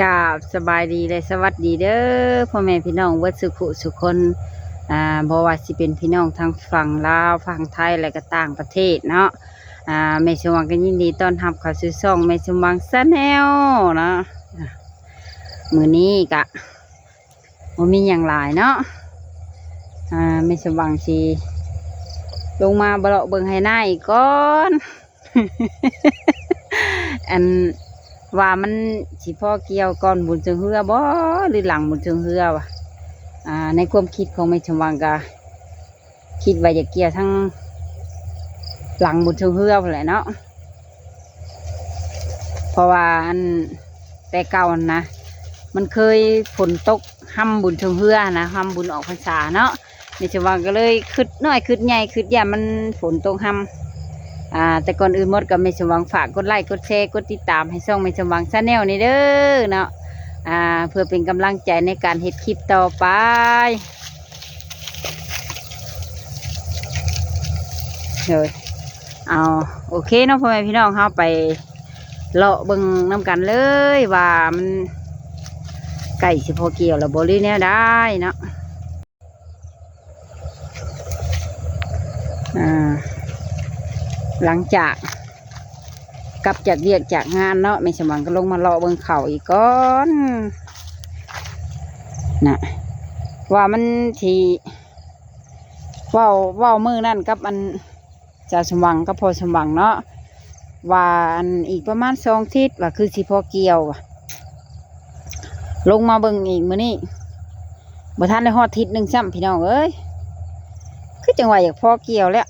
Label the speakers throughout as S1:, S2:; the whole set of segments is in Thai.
S1: กราบสบายดีเลยสวัสดีเด้อพ่อแม่พี่น้องเวัดสุขุสุคนอ่าบว่าสิเป็นพี่น้องทางฝั่งลาวฝั่งไทยและก็ต่างประเทศเนาะอ่าแม่สมวังก็ยินดีต้อนรับเข้าสู่ช่องแม่สมวังซะแนวเนาะมือนี้กะบ่มีหยังหลายเนาะอ่าแม่สมวังสิลงมาบลาะเบิ่งให้หน้าอีกก่อนอัน ว่ามันสิพ่อเกี่ยวก่อนบุญเชิงเฮือบ่หรือหลังบุญเชิงเฮือวะอ่า ในความคิดของไม่ชมวังกาคิดว่าจะเกี่ยวทั้งหลังบุญเชิงเฮือแหละเนาะเพราะว่าอันแต่เก่านะมันเคยฝนตกห้ำบุญเชิงเฮือนะห้ำบุญออกพรรษาเนาะไม่ชมวังก็เลยคืดน้อยคืดใหญ่คืดใหญ่มันฝนตกห้ำ อ่าแต่ก่อนอื่นหมดก็ไม่สมหวังฝากกดไลค์กดแชร์กดติดตามให้ช่องไม่สมหวังชาแนลนี่เด้อเนาะอ่าเพื่อเป็นกำลังใจในการเฮ็ดคลิปต่อไปเลยเอาโอเคเนาะพ่อแม่พี่น้องเราไปเลาะเบิ่งน้ำกันเลยว่ามันไก่สิพอเกี่ยวแล้วบริเนี่ยได้เนาะอ่า หลังจากกลับจากเรียกจากงานเนาะไม่สมหวังก็ลงมารอเบิ่งเขาอีกก่อนนะว่ามันทีว้าว้ามือนั่นกับอันจะสมหวังกับพอสมหวังเนาะว่าอันอีกประมาณสองทิศว่าคือสิพอเกี่ยวลงมาเบิ่งอีกมื้อนี้บ่ทันได้ฮอดทิศหนึ่งซ้ำพี่น้องเอ้ยคือจังหวะอยากพอเกี่ยวแล้ว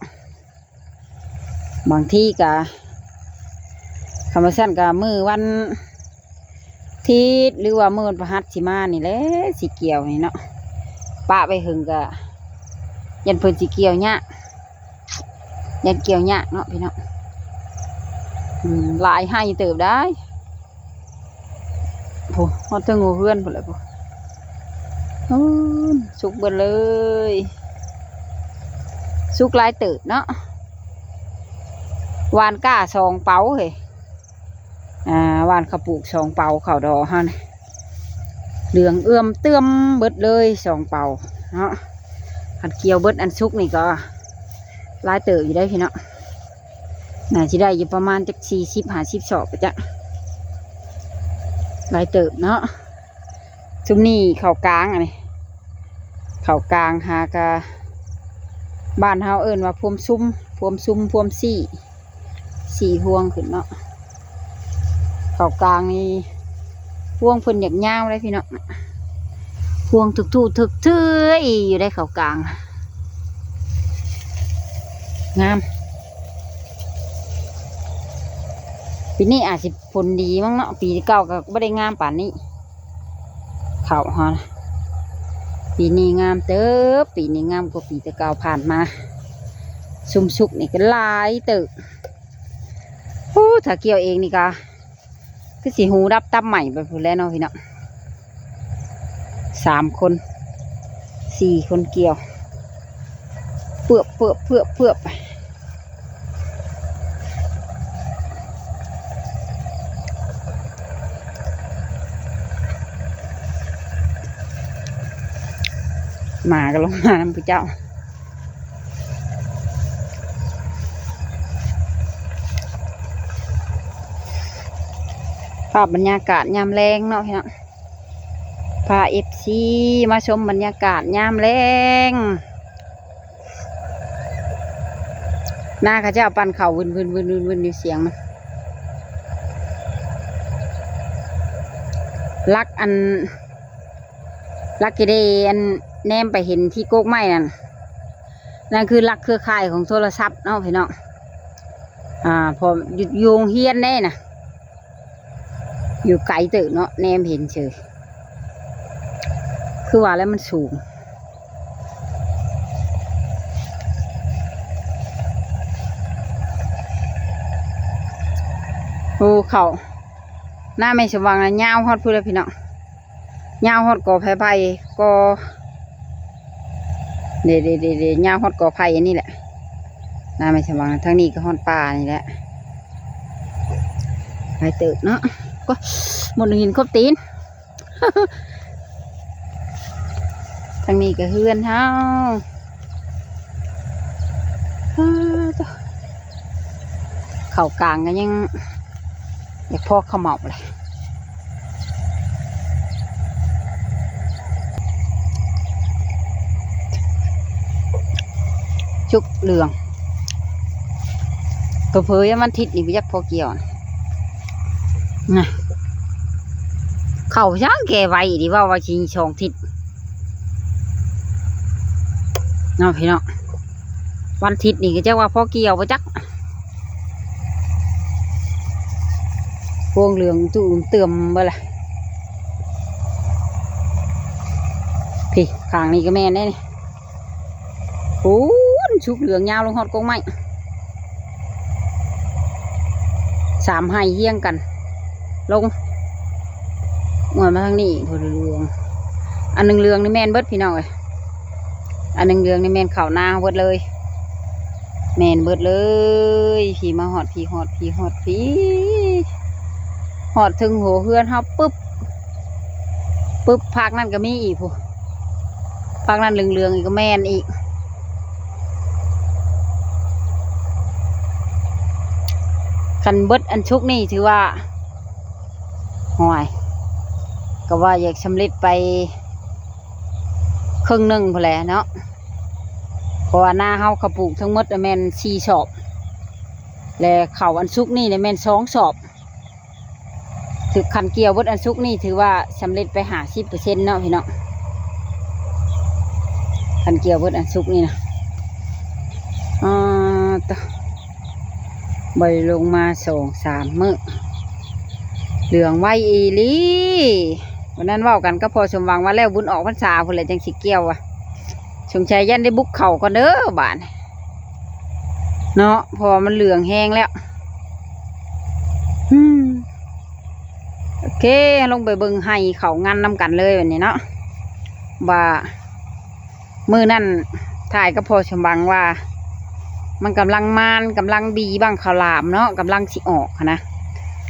S1: บางที่กะคำว่าสั้นกะมือวันทีศหรือว่ามือวันประหัสสิมานี่แหละสิเกี่ยวนี่เนาะปะไปหึงกะยันเพิ่นสิเกี่ยวเนี่ยยันเกี่ยวเนี่ยเนาะพี่เนาะหลายให้เติบได้โหฮอดเทิงงูเพื่อนพุ่นเลยพุ่นสุกเบิดเลย สุกลายเติบเนาะ วานก้าสองเป๋าเฮ้ยอ่าวานขาวปลูกสองเป๋าเข่าวดอฮะนี่เหลืองเอื้อมเตื้อมเบิดเลยสองเป๋าเนาะขัดเกียวเบิดอันซุกนี่ก็ลายเต๋ออยู่ได้พี่เนาะน่าจะได้อยู่ประมาณจักสี่สิบหาสิบสอบไปจ้ะลายเติบเนาะซุมนี่เข่ากลางอันนี้เข่ากลางหากะบ้านเฮาเอิ้นว่าพวมซุ้มพวมซุ้มพวมซี่ สี่พวงขึ้นเนาะเขากลางนี่พวงเพิ่นอยากยาวเลยพี่เนาะพวงถึกถูถึกเทือยอยู่ได้เขากลาง งามปีนี้อาจจะผลดีมั้งเนาะปีเก่าก็ไม่ได้งามป่านนี้ เขาฮะปีนี้งามเติบปีนี้งามกว่าปีแต่เก่าผ่านมา ซุมสุกนี่ก็ลายเติบ ถ้าเกี่ยวเองนี่กะคือสีหูดับตับใหม่ไปพูดแล้วเนาะพี่เนาะสามคนสี่คนเกี่ยว เปือบเปือบเปือบเปือบมาก็ลงมาน้ำผู้เจ้า ภาพบรรยากาศยามแรงเนาะพี่เนาะพาเอฟซีมาชมบรรยากาศยามแรงหน้าเขาเจ้าปันเข่าวินวินวินวินวินดูเสียงมันลักอันลักกิเดอันแนมไปเห็นที่โกกไม้นั่นนั่นคือลักเครือข่ายของโทรศัพท์เนาะพี่เนาะอ่าพอหยุดโยงเฮียนได้นะ อยู่ไกลเติบเนาะแนมเห็นเฉยคือว่าแล้วมันสูง โอ้เขาหน้าไม่สว่างนะยาวฮอดพูดเลยพี่น้องยาวฮอดกอไผ่ไผ่กอเดี๋ยวเดี๋ยวเดี๋ยวเดี๋ยาวฮอดกอไผ่อันนี้แหละหน้าไม่สว่างทั้งนี้ก็ฮอดป่านี่แหละไปเติบเนาะ ก็หมดหินครบตีนทางนี้ก็เฮือนเฮาอ้าเข่ากลางก็ยังอยากพอกขมอบเลยชุกเหลืองเผยมันทิศนี่ไปยักพอเกี่ยวนะ นะเข่าช้างแกไว้ดิว่าว่าชิงชองทิศเนาะพี่เนาะวันทิศนี่ก็จะว่าพ่อเกี่ยวไปจักพวงเหลืองตุ่มเติมบ่ละพี่ข้างนี้ก็แม่นได้นี่โอ้ยชุกเหลืองยาวลงหอดกงไม้สามไห้เยี่ยงกัน ลงงอนมาทางนี้พอเหลือง อันหนึ่งเหลืองนี่แม่นเบิดพี่น้องเลยอันหนึ่งเหลืองนี่แม่นเข่าหน้าเบิดเลย แม่นเบิดเลย พี่มาหอดพี่หอดพี่หอดพี่หอดถึงหัวเฮือนเฮาปึ๊บปึ๊บพักนั่นก็มีอีกผู้พักนั่นเหลืองๆอีกก็แม่นอีกคันเบิดอันชุกนี่ถือว่า ห่วยก็ว่าอยากสำเร็จไป ครึ่งหนึ่งพอแล้วเนาะเพราะว่าหน้าเฮาเขาปลูกทั้งหมดน่แม่นสี่สอบ และเขาอันชุกนี่เนี่ยแม่นสองสอบถือคันเกี่ยวเบิดอันชุกนี่ถือว่าสำเร็จไปหาสิบเปอร์เซ็นต์เนาะพี่เนาะคันเกี่ยวเบิดอันชุกนี่นะอ่าต่อใบลงมาสองสามมื้อ เหลืองไว้อีลีวันนั้นว่ากันก็พอสมหวังว่าแล้วบุญออกพรรษาพุ่นเลยจังสิเกี่ยวอะสงชัยยันได้บุกเข่าก่อนเด้อบานเนาะพอมันเหลืองแห้งแล้วอืมโอเค ลงไปเบิงให้เขางานนำกันเลยวันนี้เนาะว่ามือนั่นถ่ายก็พอสมหวังว่า มันกำลังมานกำลังบีบ้างขาวหลามเนาะกำลังสิออกนะ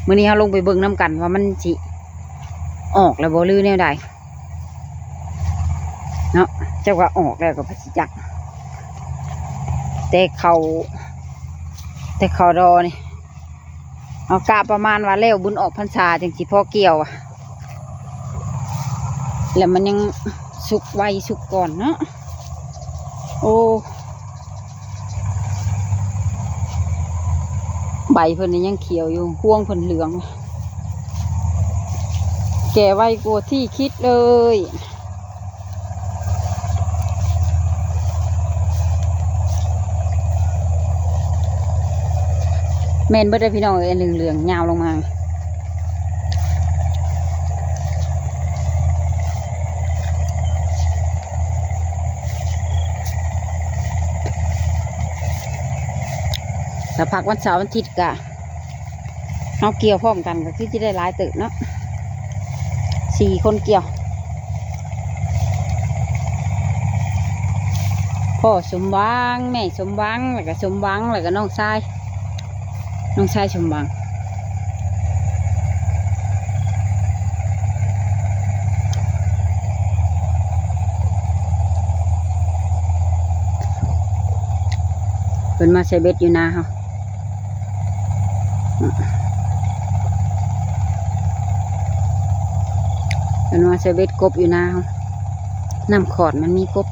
S1: มื้อนี้เราลงไปเบิ่งน้กันว่ามันสิออกแล้วบ่ลือแนวใดเนาะเจ้าว่าออกแล้วก็พสิจักแต่เขา แต่เขารอนี่เอากะประมาณว่าแล้วบุญออกพรรษาจังสิพ่อเกี่ยวอะแล้วมันยังสุกไวสุกก่อนเนาะโอ้ ใบเพิ่นนี่ยังเขียวอยู่ห่วงเพิ่นเหลือง แก่ไวกว่าที่คิดเลยแมนเบิดได้พี่น้องเอ้ยเหลืองๆยาวลงมา ถ้าพักวันเสาร์วันอาทิตย์กะเอาเกี่ยวพร้อมกันก็คือจะได้หลายตึกเนาะสี่คนเกี่ยว พ่อสมหวังแม่สมหวังแล้วก็สมหวังแล้วก็น้องชายน้องชายสมหวังเป็นมาใส่เบ็ดอยู่นาเฮา เป็นมาใส่เบ็ดกบอยู่นาเฮาน้ำขอดมันมีกบ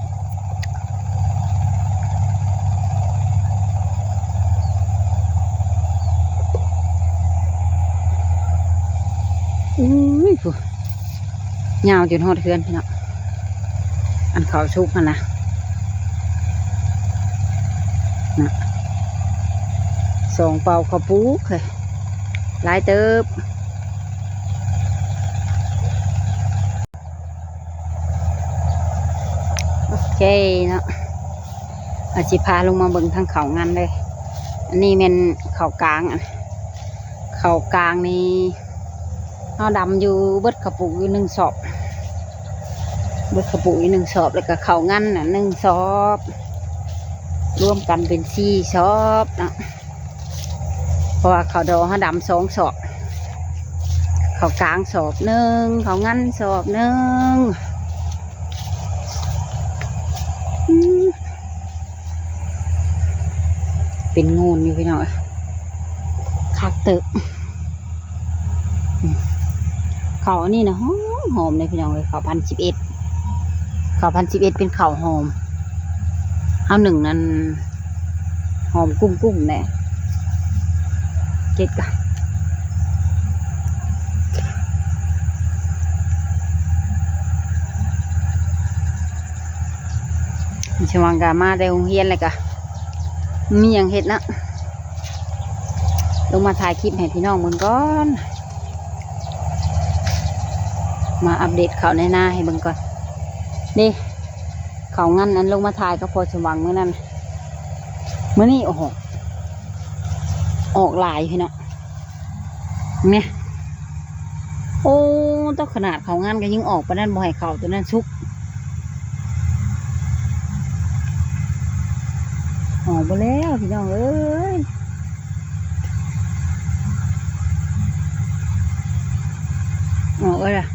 S1: อุ้ยผู้ยาวจนหอดเพื่อนพี่เนาะอันเขาชุกมันนะนะสองเป่าขาปลูกเลย หลายเติบโอเคเนาะอาจิพาลงมาเบิ่งทางเขางานเลย อันนี้เป็นเขากลางอะเขากลางนี่เอาดำอยู่เบิดกระปุกอยู่หนึ่งสอบเบิดกระปุกอยู่หนึ่งสอบแล้วก็เขางันน่ะหนึ่งสอบ รวมกันเป็นสี่สอบนะ เพราะว่าเขาดอเขาดำสองสอบเขากลางสอบหนึ่งเขางั้นสอบหนึ่งเป็นงูนอยู่พี่น้องเอ้ยคักตึกอืมเขาอันนี้นะหอมหอมเลยพี่น้องเลยเขาพันสิบเอ็ดเขาพันสิบเอ็ดเป็นเขาหอมเอาหนึ่งนั้นหอมกุ้งกุ้งๆแน่ เจ็ดกันชวังกามาได้โรงเรียนเลยกะมีอย่างเห็ดนะลงมาถ่ายคลิปให้พี่น้องมืองก่อน มาอัปเดตเขาในหน้าให้เบิ่งก่อน นี่ เขางั้นนั้นลงมาถ่ายก็พอชวังเมื่อนั้นเมื่อนี้โอ้โห ออกลายพี่เน้องเนี่ยโอ้ต้องขนาดเขางันก็ยิ่งออกไปนั่นบ่ให้เขาตัวนั้นชุกออกไปแล้วพี่น้องเอ้ยออกเลยล่ะ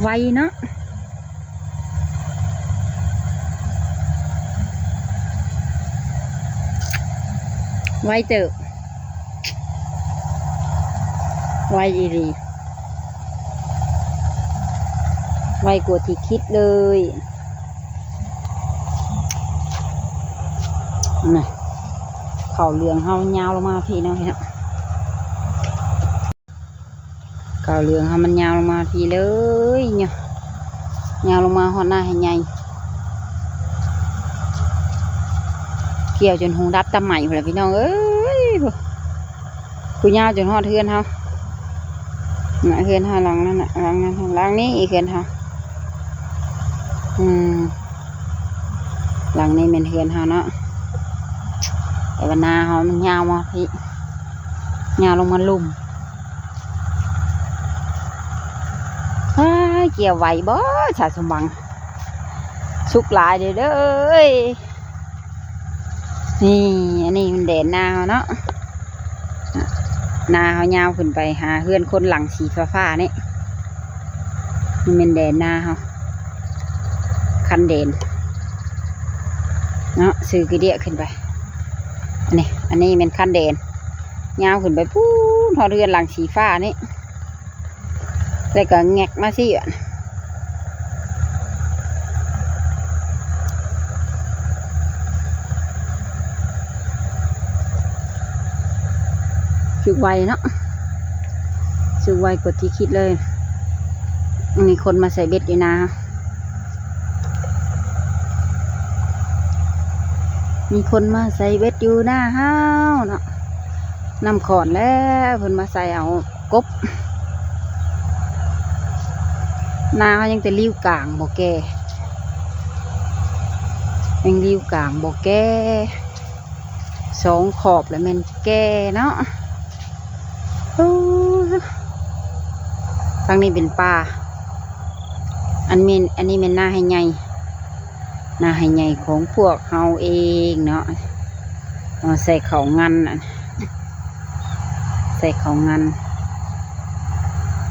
S1: ไวเนาะ ไว้เจอไวอีรีไวกว่าที่คิดเลยนี่เขาเหลืองเฮายาวลงมาพี่เนาะพี่นาะเขาเหลืองเฮามันยาวลงมาพี่เลยเนี่ยยาวลงมาหอดหน้าให้ใหญ่ กี่ยวจนหงดับตาใหม่พอแล้วพี่น้องเอ้ยกูยาวจนหอดเทือนเฮาน่ะเทือนเฮาหลังนั่นน่ะหลังนั้นหลังนี้อีกเทือนเฮาอืมหลังนี้เป็นเทือนเฮาเนาะแต่ว่านาเขามันยาวมาพี่ยาวลงมาลุ่มเฮ้ยเกี่ยวไหวบ่ชาสมบังสุกหลายเด้อเด้อเอ้ย นี่ อันนี้มันแดดนาเขาเนาะหนาเขายาวขึ้นไปหาเพื่อนคนหลังสีฟ้าๆนี่นี่เป็นแดดนาเขาคันเดนเนาะซื้อกระเดียขึ้นไปอันนี้อันนี้เป็นขั้นเดนยาวขึ้นไปพูนทอเรือนหลังสีฟ้านี่แล้วก็แงกมาสิอะ สึกไวเนาะสึกไวกว่าที่คิดเลยมีคนมาใส่เบ็ดอยู่นะ มีคนมาใส่เบ็ดอยู่หน้าห้าวเนาะนำขอนแล้วคนมาใส่เอากบนาเขายังแต่ริ้วกลางบ่แกยังริ้วกลางบ่แกสองขอบแล้วแมันแกเนาะโอ้ทางนี้เป็นป่าอันนี้อันนี้เป็นหน้าให้ใหญ่หน้าให้ใหญ่ของพวกเฮาเองเนาะเอาใส่เขางันใส่เขางัน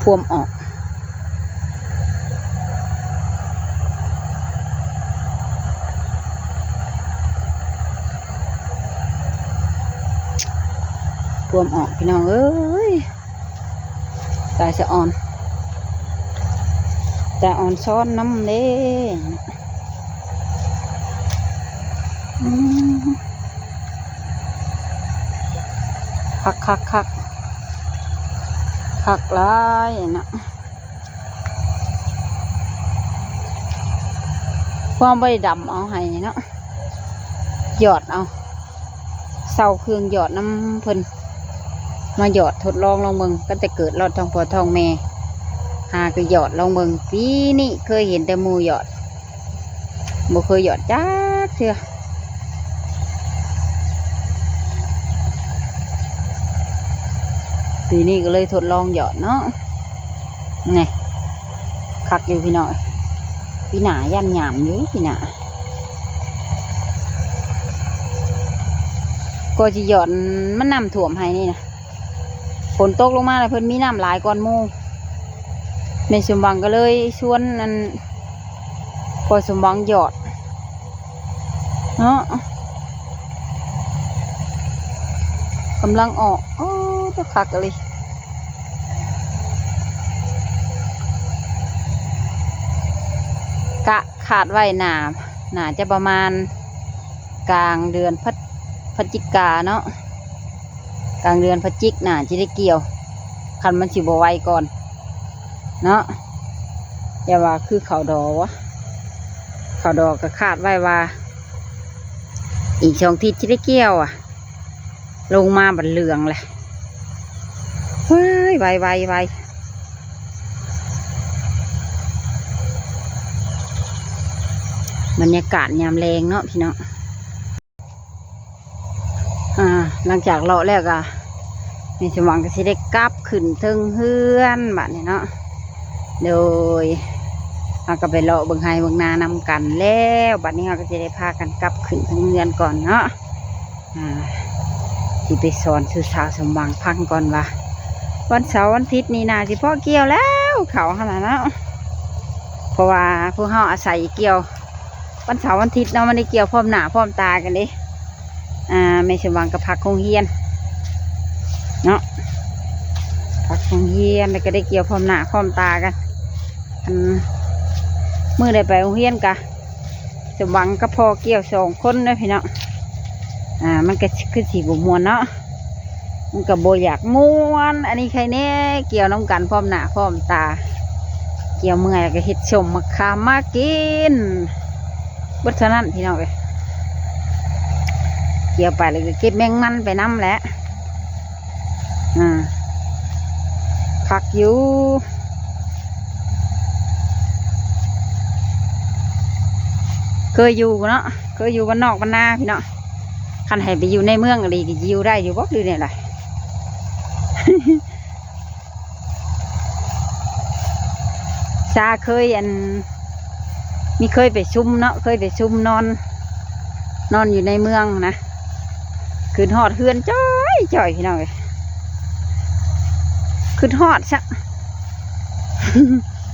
S1: พ่วมออกพ่วมออกพี่น้องเอ้ยตายสะอ่อน ต่อ่อนซ้อนน้ำเด้อืมคักคักคักคักลายนะความบดำเอาให้เนาะหยอดเอาเศร้าเครื่องหยอดน้ำเพิ่นมาหยอดทดลองลองเบิงก็จะเกิดรอดทองพอทองแม่ หาก็หยอดลองเบิงปีนี้เคยเห็นแต่มูหยอดบ่เคยหยอดจ้าเถื่อปีนี้ก็เลยทดลองหยอดเนาะนี่คักอยู่พี่น้อยพี่หนาย่ำหยามอยู่พี่หนาก็จะหยอดมันนำถ่วมให้นี่นะฝนตกลงมาเลยเพิ่นมีน้ำหลายก่อนมู่ ในสมบังก็เลยชวนนันพอสมบังหยอดเนาะกำลังออกโอ้ตะคักเลยกะขาดไว้หนาหนาจะประมาณกลางเดือนพฤศพจิกาเนาะกลางเดือนพฤศจิกหน่ะจะได้เกี่ยว คันมันสิบไวก่อน เนาะอย่าว่าคือเขาวดอวะเขาวดอก็คาดไว้ว่า อีกสองทิศจะได้เกี่ยวอะ ลงมาบันเหลืองแหละเฮ้ยไวไวไวบรรยากาศยามแรงเนาะพี่เนาะอ่า หลังจากเลาะแล้วก็มีสมหวังก็สิได้กลับขึ้นเทิงเฮือนบัดนี้เนาะ โดยเราก็ไปเลาะเบิ่งไฮเบิ่งนานำกันแล้วบัดนี้เราก็จะได้พากันกลับขึ้นทิงเฮือนก่อนเนาะอ่าที่ไปสอนสื่อสาวสมหวังพังก่อนว่าวันเสาร์วันอาทิตย์นี่นาสิพ่อเกี่ยวแล้วเขาขนาดนั้นเนาะเพราะว่าพวกเขาอาศัยเกี่ยว วันเสาร์วันอาทิตย์เนาะมันได้เกี่ยวพร้อมหน้าพร้อมตากันดิอ่าไม่สมหวังกับผักคงเฮียนเนาะผักคงเฮียนแล้วก็ได้เกี่ยวพร้อมหน้าพร้อมตากัน มือได้ไปโรงเรียนกะสมหวังกับพ่อเกี่ยวสองคนเด้อพี่เนาะอ่า มันก็คือสีบุมวนเนาะมันก็บอยากม้วน อันนี้ใครเน่เกี่ยวน้ำกันพร้อมหน้าพร้อมตา เกี่ยวเมื่อยก็เห็ดชมมะขามมากินบิดเท่านั้นพี่น้องเอ้ยเกี่ยวไปเลยก็เก็บแมงมันไปน้ำแหละอ่าคักอยู่ เค ยอยู่เนาะเคยอยู่บ้านนอกบ้านนาพี่เนาะคันให้ไปอยู่ในเมืองอะไรก็อยู่ได้อยู่บ่หรือเนี่ยไรซาเคยอัน มีเคยไปชุมเนาะเคยไปชุมนอน นอนอยู่ในเมืองนะขึ้นหอดเฮือนจ้อยจ้อยพี่น้องเลยขึ้นหอดซะ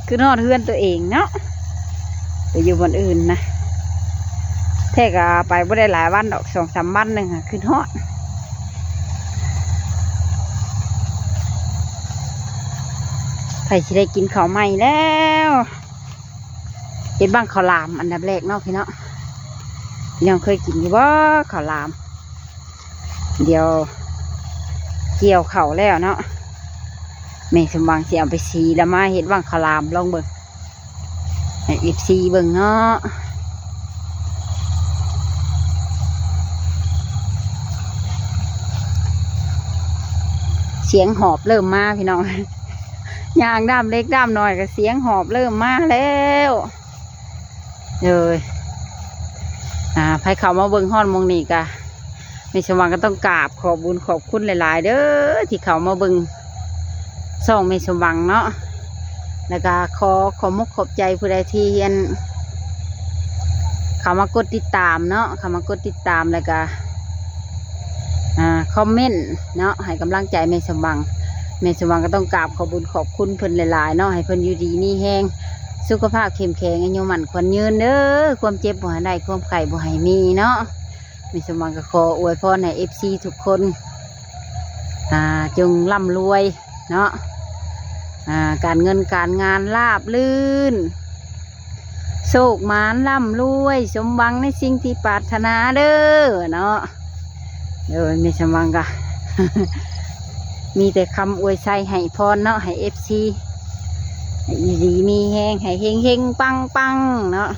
S1: ขึ้นหอดเฮือนตัวเองเนาะไปอยู่บนอื่นนะ ท้ก็ไปบ่ได้หลายวันดอกสองสามวันหนึ่งค่ะขึ้นหอดใครสิได้กินข้าวใหม่แล้วเห็นบ้างข้าวลามอันดับแรกเนาะพี่เนาะพี่น้องเคยกินอยู่บ่ข้าวลาม เดี๋ยว เกี่ยวเข่าแล้วเนาะแม่สมหวังเสิเอาไปสีแล้วมาเห็ดว่างขาวลามลองเบิ่งให้อีฟซีเบิ่งเนาะ เสียงหอบเริ่มมาพี่น้องยางด้ามเล็กด้ามน้อยก็เสียงหอบเริ่มมาแล้วเลยอ่าใครเขามาเบิ่งห้อนมองนี่กะในสมหวังก็ต้องกราบขอบบุญขอบคุณหลาย ๆ เด้อที่เขามาเบึงส่องในสมหวังเนาะแล้วก็ขอขอมุกขอบใจผู้ใดที่เฮียนเขามากดติดตามเนาะเขามากดติดตามแล้วก็ คอมเมนต์เนาะให้กำลังใจในสมหวังในสมหวังก็ต้องกราบขอบุญขอบคุณเพิ่นหลายๆเนาะให้เพิ่นอยู่ดีนี่แห้งสุขภาพเข้มแข็งอายุมันควรยืนเด้อความเจ็บบ่ให้ได้ความไข่บ่ให้มีเนาะแมีสมหวังก็ขออวยพรให้เอฟซีทุกคนอ่าจงร่ำรวยเนาะอ่าการเงินการงานราบลื่นโชคมานร่ำรวย สมหวังในสิ่งที่ปรารถนาเด้อเนาะ เดี๋ยวมีสมหวังก็มีแต่คำอวยใจให้พรเนาะให้เอฟซีดีมีแหงให้เฮงเฮงปังปังเนาะ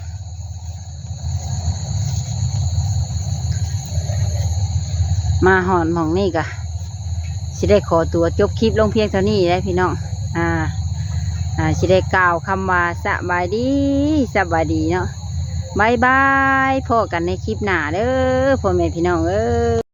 S1: มาหอนมองนี่กะสิได้ขอตัวจบคลิปลงเพียงเท่านี้ได้พี่น้อง อ่า อ่าสิได้กล่าวคำว่าสบายดีสบายดีเนาะบายบายพอกันในคลิปหน้าเด้อพ่อแม่พี่น้องเอ้